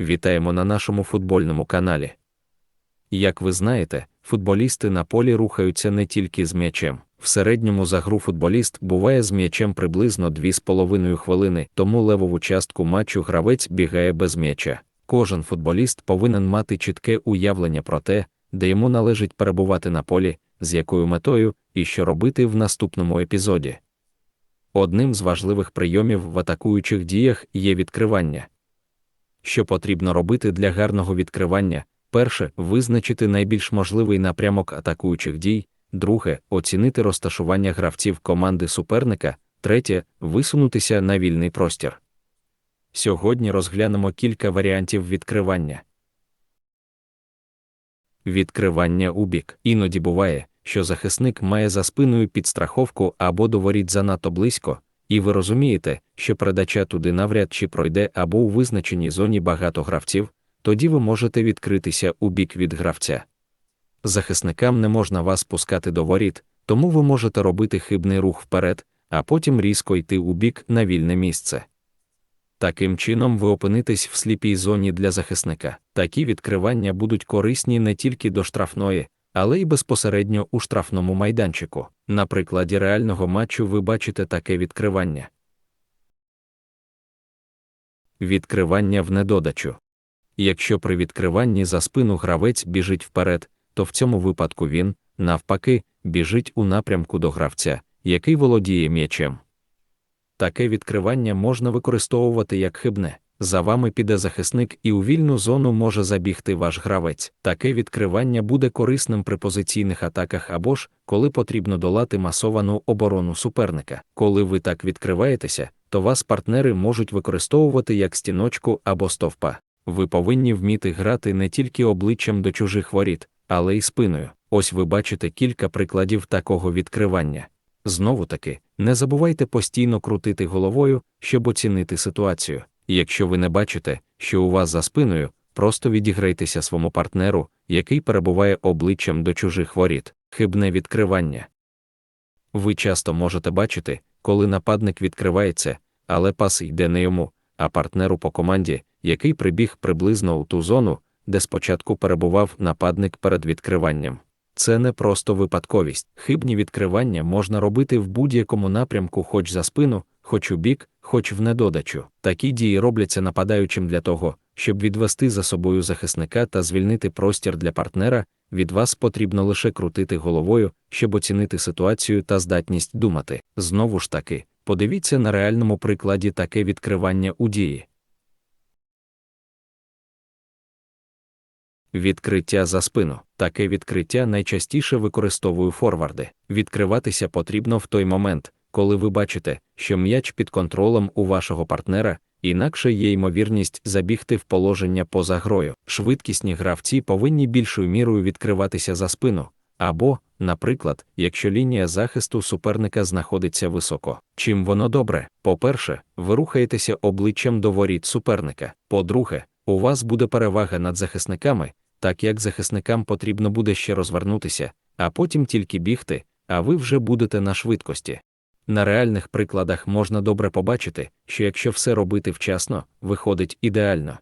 Вітаємо на нашому футбольному каналі. Як ви знаєте, футболісти на полі рухаються не тільки з м'ячем. В середньому за гру футболіст буває з м'ячем приблизно 2,5 хвилини, тому левову частку матчу гравець бігає без м'яча. Кожен футболіст повинен мати чітке уявлення про те, де йому належить перебувати на полі, з якою метою і що робити в наступному епізоді. Одним з важливих прийомів в атакуючих діях є відкривання. Що потрібно робити для гарного відкривання? Перше визначити найбільш можливий напрямок атакуючих дій, друге оцінити розташування гравців команди суперника, третє висунутися на вільний простір. Сьогодні розглянемо кілька варіантів відкривання. Відкривання у бік. Іноді буває, що захисник має за спиною підстраховку або до воріт занадто близько, і ви розумієте, що передача туди навряд чи пройде або у визначеній зоні багато гравців, тоді ви можете відкритися у бік від гравця. Захисникам не можна вас пускати до воріт, тому ви можете робити хибний рух вперед, а потім різко йти у бік на вільне місце. Таким чином ви опинитесь в сліпій зоні для захисника. Такі відкривання будуть корисні не тільки до штрафної, але й безпосередньо у штрафному майданчику. На прикладі реального матчу ви бачите таке відкривання. Відкривання в недодачу. Якщо при відкриванні за спину гравець біжить вперед, то в цьому випадку він, навпаки, біжить у напрямку до гравця, який володіє м'ячем. Таке відкривання можна використовувати як хибне. За вами піде захисник і у вільну зону може забігти ваш гравець. Таке відкривання буде корисним при позиційних атаках або ж, коли потрібно долати масовану оборону суперника. Коли ви так відкриваєтеся, то вас партнери можуть використовувати як стіночку або стовпа. Ви повинні вміти грати не тільки обличчям до чужих воріт, але й спиною. Ось ви бачите кілька прикладів такого відкривання. Знову таки, не забувайте постійно крутити головою, щоб оцінити ситуацію. Якщо ви не бачите, що у вас за спиною, просто відіграйтеся своєму партнеру, який перебуває обличчям до чужих воріт, хибне відкривання. Ви часто можете бачити, коли нападник відкривається, але пас йде не йому, а партнеру по команді, який прибіг приблизно у ту зону, де спочатку перебував нападник перед відкриванням. Це не просто випадковість. Хибні відкривання можна робити в будь-якому напрямку, хоч за спину, хоч у бік, хоч в недодачу. Такі дії робляться нападаючим для того, щоб відвести за собою захисника та звільнити простір для партнера. Від вас потрібно лише крутити головою, щоб оцінити ситуацію та здатність думати. Знову ж таки, подивіться на реальному прикладі таке відкривання у дії. Відкриття за спину. Таке відкриття найчастіше використовую форварди. Відкриватися потрібно в той момент, коли ви бачите, що м'яч під контролем у вашого партнера, інакше є ймовірність забігти в положення поза грою. Швидкісні гравці повинні більшою мірою відкриватися за спину. Або, наприклад, якщо лінія захисту суперника знаходиться високо. Чим воно добре? По-перше, ви рухаєтеся обличчям до воріт суперника. По-друге, у вас буде перевага над захисниками, так як захисникам потрібно буде ще розвернутися, а потім тільки бігти, а ви вже будете на швидкості. На реальних прикладах можна добре побачити, що якщо все робити вчасно, виходить ідеально.